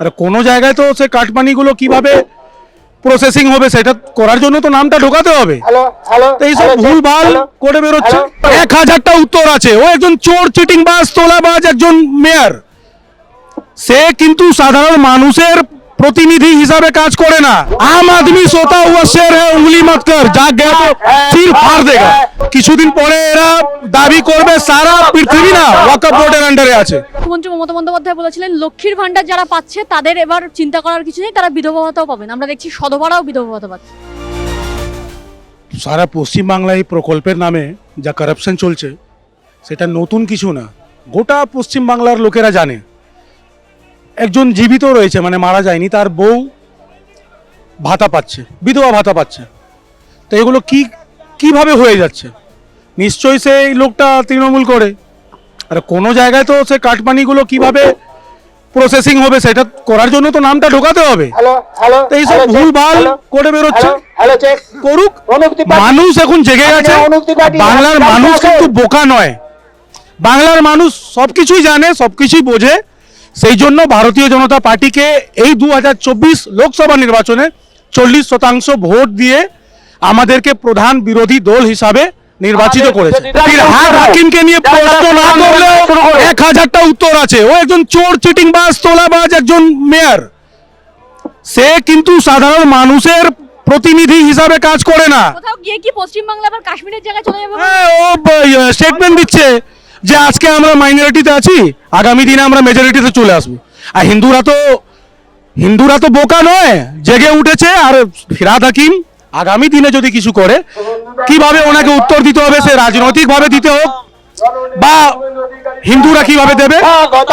আর কোনো জায়গায় তো সে কাটমানিগুলো কীভাবে প্রসেসিং হবে সেটা করার জন্য তো নামটা ঢোকাতে হবে। এইসব ভুল ভালো করে বেরোচ্ছে। এক হাজারটা উত্তর আছে। ও একজন চোর চিটিং বাজ তোলাবাজ একজন মেয়র সে কিন্তু সাধারণ মানুষের প্রতিনিধি হিসাবে কাজ করে না। আম আদমি সোতা হুয়া শের হ্যাঁ উঙ্গলি মত কর যা গয়া তো চির ফাড় দেগা। কিছুদিন পরে এরা দাবি করবে সারা পৃথিবী না ওয়াকফ বোর্ডের আন্ডারে আছে। মুখ্যমন্ত্রী মমতা বন্দ্যোপাধ্যায় বলেছিলেন লক্ষ্মীর ভান্ডার যারা পাচ্ছে তাদের এবার চিন্তা করার কিছু নেই তারা বিধবা ভাতাও পাবেন। আমরা দেখছি সধবারাও বিধবা ভাতা পাচ্ছে। সারা পশ্চিমবাংলায় এই প্রকল্পের নামে যা কারাপশন চলছে সেটা নতুন কিছু না। গোটা পশ্চিমবাংলার লোকেরা জানে। একজন জীবিত রয়েছে মানে মারা যায়নি তার বউ ভাতা পাচ্ছে বিধবা ভাতা পাচ্ছে। তো এগুলো কি কীভাবে হয়ে যাচ্ছে? নিশ্চয়ই সেই লোকটা তৃণমূল করে। আর কোনো জায়গায় তো সে কাটমানিগুলো কীভাবে প্রসেসিং হবে সেটা করার জন্য তো নামটা ঢোকাতে হবে। এইসব ভুল ভালো করে বেরোচ্ছে। করুক মানুষ এখন জেগে গেছে। বাংলার মানুষ কিন্তু বোকা নয়। বাংলার মানুষ সবকিছুই জানে সবকিছুই বোঝে। সেই জন্য ভারতীয় জনতা পার্টিকে এই দু হাজার চব্বিশ লোকসভা নির্বাচনে চল্লিশ শতাংশ ভোট দিয়ে আমাদেরকে প্রধান বিরোধী দল হিসাবে নির্বাচিত করেছে। ফিরহাদ হাকিমকে নিয়ে প্রশ্ন না করলেও এক হাজারটা উত্তর আছে। ও একজন চোর চিটিং বাজ তোলাবাজ একজন মেয়র। সে কিন্তু সাধারণ মানুষের প্রতিনিধি হিসাবে কাজ করে না। কোথাও গিয়ে কি পশ্চিমবাংলা আবার কাশ্মীরের জায়গায় চলে যাবে? হ্যাঁ, ও স্টেটমেন্ট দিচ্ছে যে আজকে আমরা মাইনরিটিতে আছি আগামী দিনে আমরা মেজরিটিতে চলে আসব। আর হিন্দুরা তো হিন্দুরা তো বোকা নয় জেগে উঠেছে। আর ফিরাদ হাকিম আগামী দিনে যদি কিছু করে কীভাবে ওনাকে উত্তর দিতে হবে? সে রাজনৈতিক ভাবে দিতে হোক বা হিন্দুরা কীভাবে দেবে?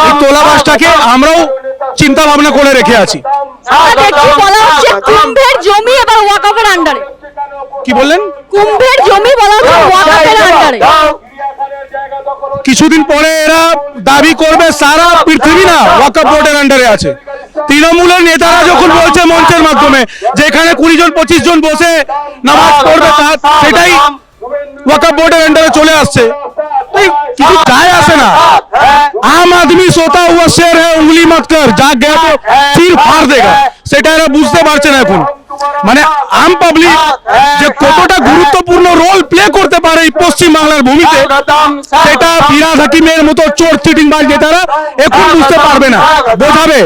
এই তোলাবাসটাকে আমরাও চিন্তা ভাবনা করে রেখে আছি। জমি এবার ওয়াকফের আন্ডারে। কি বললেন? কুম্ভের জমি বলা হচ্ছে কিছুদিন পরে এরা দাবি করবে সারা পৃথিবী না ওয়াকফ বোর্ডের আন্ডারে আছে। তৃণমূলের নেতারা যখন বলছে মঞ্চের মাধ্যমে যে এখানে কুড়ি জন, পঁচিশ জন বসে নামাজ পড়বে তা- সেটাই ওয়াকফ বোর্ডের আন্ডারে চলে আসছে। কিছু যায় আসে না। আম আদমি সোতা হুয়া শের হ্যাঁ উঙ্গলি মত যা গয়া তো ফাড় দেগা। সেটা এরা বুঝতে পারছে না এখন। মানে আম পাবলিক যে কতটা গুরুত্বপূর্ণ রোল প্লে করতে পারে এই পশ্চিম বাংলার ভূমিতে, সেটা ফিরাদ হাকিমের মতো চোর চিটিং বাজ নেতারা এখন বুঝতে পারবে না। বোঝাবে?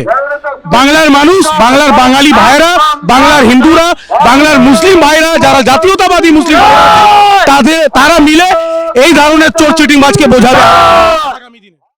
বাংলার মানুষ, বাংলার বাঙালি ভাইরা বাংলার হিন্দুরা, বাংলার মুসলিম ভাইরা যারা জাতীয়তাবাদী মুসলিম তাদের তারা মিলে এই ধরনের চোর চিটিং বাজকে বোঝাবে।